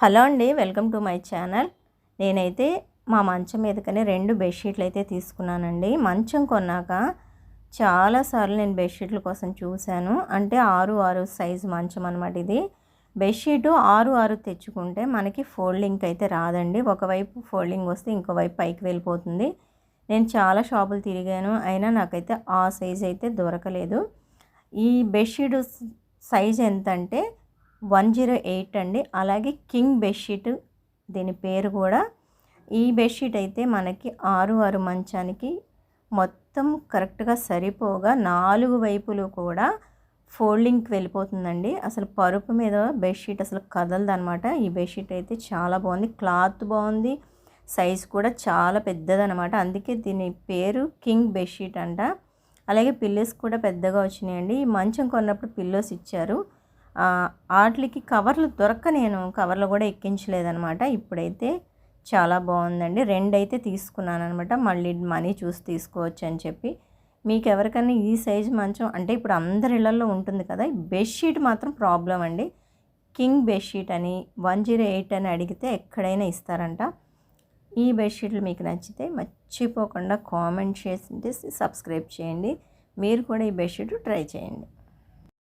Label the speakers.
Speaker 1: Hello అండి welcome to my channel. నేనైతే మా మంచం మీదకనే రెండు బెడ్షీట్లు అయితే తీసుకున్నానండి. మంచం కొన్నాక చాలాసార్లు నేను బెడ్షీట్ల కోసం చూశాను. అంటే ఆరు ఆరు సైజు మంచం అనమాట ఇది. బెడ్షీటు ఆరు ఆరు తెచ్చుకుంటే మనకి ఫోల్డింగ్ అయితే రాదండి. ఒకవైపు ఫోల్డింగ్ వస్తే ఇంకోవైపు పైకి వెళ్ళిపోతుంది. నేను చాలా షాపులు తిరిగాను. అయినా నాకైతే ఆ సైజ్ అయితే దొరకలేదు. ఈ బెడ్షీట్ సైజ్ ఎంత అంటే వన్ జీరో ఎయిట్ అండి. అలాగే కింగ్ బెడ్షీట్ దీని పేరు కూడా. ఈ బెడ్షీట్ అయితే మనకి ఆరు ఆరు మంచానికి మొత్తం కరెక్ట్గా సరిపోగా నాలుగు వైపులు కూడా ఫోల్డింగ్కి వెళ్ళిపోతుందండి. అసలు పరుపు మీద బెడ్షీట్ అసలు కదలదనమాట ఈ బెడ్షీట్ అయితే చాలా బాగుంది. క్లాత్ బాగుంది. సైజ్ కూడా చాలా పెద్దదనమాట అందుకే దీని పేరు కింగ్ బెడ్షీట్ అంట. అలాగే పిల్లోస్ కూడా పెద్దగా వచ్చినాయండి. ఈ మంచం కొన్నప్పుడు పిల్లోస్ ఇచ్చారు. వాటికి కవర్లు దొరక్క నేను కవర్లు కూడా ఎక్కించలేదనమాట ఇప్పుడైతే చాలా బాగుందండి. రెండైతే తీసుకున్నాను అనమాట మళ్ళీ మనీ చూసి తీసుకోవచ్చు అని చెప్పి. మీకు ఎవరికైనా ఈ సైజ్ మంచం అంటే ఇప్పుడు అందరి ఇళ్ళలో ఉంటుంది కదా బెడ్షీట్ మాత్రం ప్రాబ్లం అండి. కింగ్ బెడ్షీట్ అని వన్ జీరో ఎయిట్ అని అడిగితే ఎక్కడైనా ఇస్తారంట. ఈ బెడ్షీట్లు మీకు నచ్చితే మర్చిపోకుండా కామెంట్ చేసి సబ్స్క్రైబ్ చేయండి. మీరు కూడా ఈ బెడ్షీట్ ట్రై చేయండి.